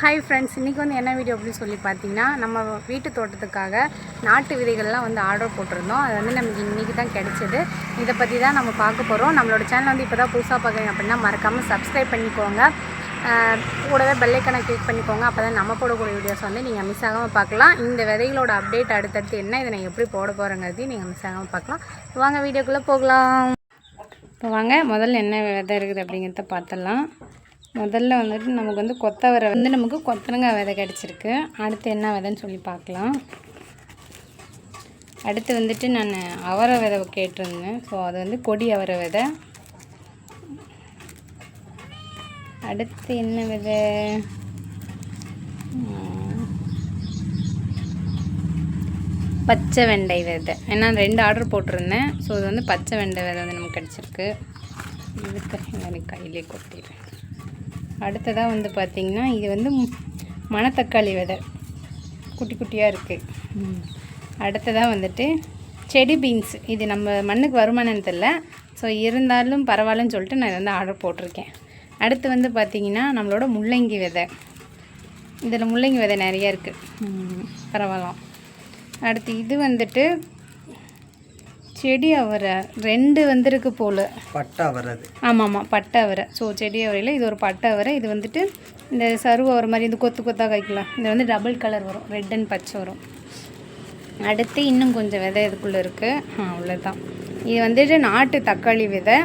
Hi friends இன்றைக்கி வந்து என்ன வீடியோ அப்படின்னு சொல்லி பார்த்தீங்கன்னா நம்ம வீட்டு தோட்டத்துக்காக நாட்டு விதைகள்லாம் வந்து ஆர்டர் போட்டிருந்தோம். அது வந்து நமக்கு இன்றைக்கி தான் கிடச்சிது. இதை பற்றி தான் நம்ம பார்க்க போகிறோம் நம்மளோட சேனல் வந்து இப்போ தான் புதுசாக பார்க்குறீங்க அப்படின்னா மறக்காமல் சப்ஸ்கிரைப் பண்ணிக்கோங்க. கூடவே பெல்லைக்கனை கிளிக் பண்ணிக்கோங்க. அப்போ தான் நம்ம போடக்கூடிய வீடியோஸ் வந்து நீங்கள் மிஸ் ஆகாமல் பார்க்கலாம். இந்த விதைகளோட அப்டேட் அடுத்தடுத்து என்ன இதை நான் எப்படி போட போகிறேங்கிறதையும் நீங்கள் மிஸ் ஆகாமல் பார்க்கலாம். வாங்க வீடியோக்குள்ளே போகலாம். இப்போ வாங்க முதல்ல என்ன விதை இருக்குது அப்படிங்கிறத பார்த்துடலாம். முதல்ல வந்துட்டு நமக்கு வந்து கொத்தவரை வந்து நமக்கு கொத்தரங்காய் விதை கிடச்சிருக்கு. அடுத்து என்ன விதைன்னு சொல்லி பார்க்கலாம். அடுத்து வந்துட்டு நான் அவரை விதை கேட்டிருந்தேன். ஸோ அது வந்து கொடி அவரை விதை. அடுத்து என்ன விதை? பச்சை வெண்டை விதை. ஏன்னா ரெண்டு ஆர்டர் போட்டிருந்தேன். ஸோ இது வந்து பச்சை வெண்டை விதை வந்து நமக்கு கிடச்சிருக்கு. இதுக்கு எனக்கு கையிலே கொட்டிடுறேன் அடுத்ததாக வந்து பார்த்திங்கன்னா இது வந்து மணத்தக்காளி விதை. குட்டி குட்டியாக இருக்குது அடுத்ததாக வந்துட்டு செடி பீன்ஸ். இது நம்ம மண்ணுக்கு வருமானம் தெரில ஸோ இருந்தாலும் பரவாயில்லன்னு சொல்லிட்டு நான் இதை வந்து ஆர்டர் போட்டிருக்கேன். அடுத்து வந்து பார்த்திங்கன்னா நம்மளோட முள்ளங்கி விதை. இதில் முள்ளங்கி விதை நிறையா இருக்குது பரவாயில்ல. அடுத்து இது வந்துட்டு செடி அவரை ரெண்டு வந்திருக்கு போல். பட்டா வர்றது ஆமாம் ஆமாம் பட்டை அவரை. ஸோ செடி அவரையில் இது ஒரு பட்டை அவரை. இது வந்துட்டு இந்த சருவ அவரை மாதிரி இந்த கொத்து கொத்தாக காய்க்கலாம். இது வந்து டபுள் கலர் வரும். ரெட் அண்ட் பச்சை வரும். அடுத்து இன்னும் கொஞ்சம் விதை இதுக்குள்ளே இருக்குது ஆ அவ்வளோதான் இது வந்துட்டு நாட்டு தக்காளி விதை.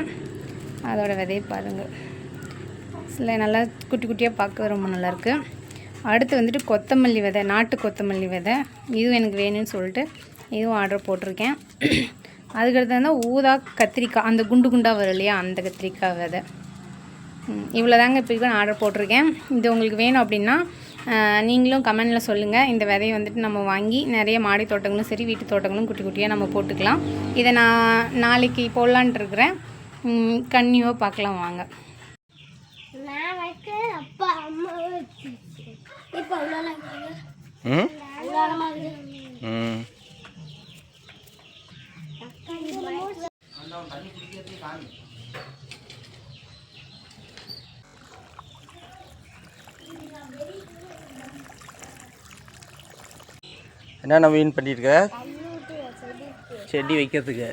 அதோட விதையை பாருங்கள் சில நல்லா குட்டி குட்டியாக பார்க்க ரொம்ப நல்லாயிருக்கு அடுத்து வந்துட்டு கொத்தமல்லி விதை நாட்டு கொத்தமல்லி விதை. இதுவும் எனக்கு வேணும்னு சொல்லிட்டு இதுவும் ஆர்டர் போட்டிருக்கேன். அதுக்கடுத்து வந்து ஊதா கத்திரிக்காய் அந்த குண்டு குண்டாக வரும் இல்லையா அந்த கத்திரிக்காய் விதை. இவ்வளோ தாங்க இப்போ நான் ஆர்டர் போட்டிருக்கேன். இது உங்களுக்கு வேணும் அப்படின்னா நீங்களும் கமெண்டில் சொல்லுங்கள் இந்த விதையை வந்துட்டு நம்ம வாங்கி நிறைய மாடி தோட்டங்களும் சரி வீட்டு தோட்டங்களும் குட்டி குட்டியாக நம்ம போட்டுக்கலாம். இதை நான் நாளைக்கு போடலான்ட்டு இருக்கிறேன். கன்னியோ பார்க்கலாம் வாங்க. நான் வைக்க அப்பா அம்மா வச்சு இப்போ அவ்வளோ ம் அவ்வளோ ம் என்ன நவீன் பண்ணியிருக்க? செடி வைக்கிறதுக்கு.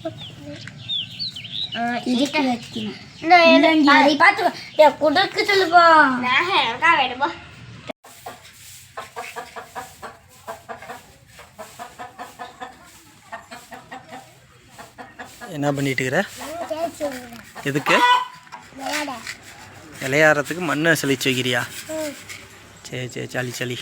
பார்த்து குடக்கு சொல்லுப்பா. எனக்கா வேணுமா என்ன பண்ணிட்டு இருக்கிற? எதுக்கு? விளையாடுறதுக்கு மண்ணை செழிச்சு வைக்கிறியா? சரி சரி சளி சளி.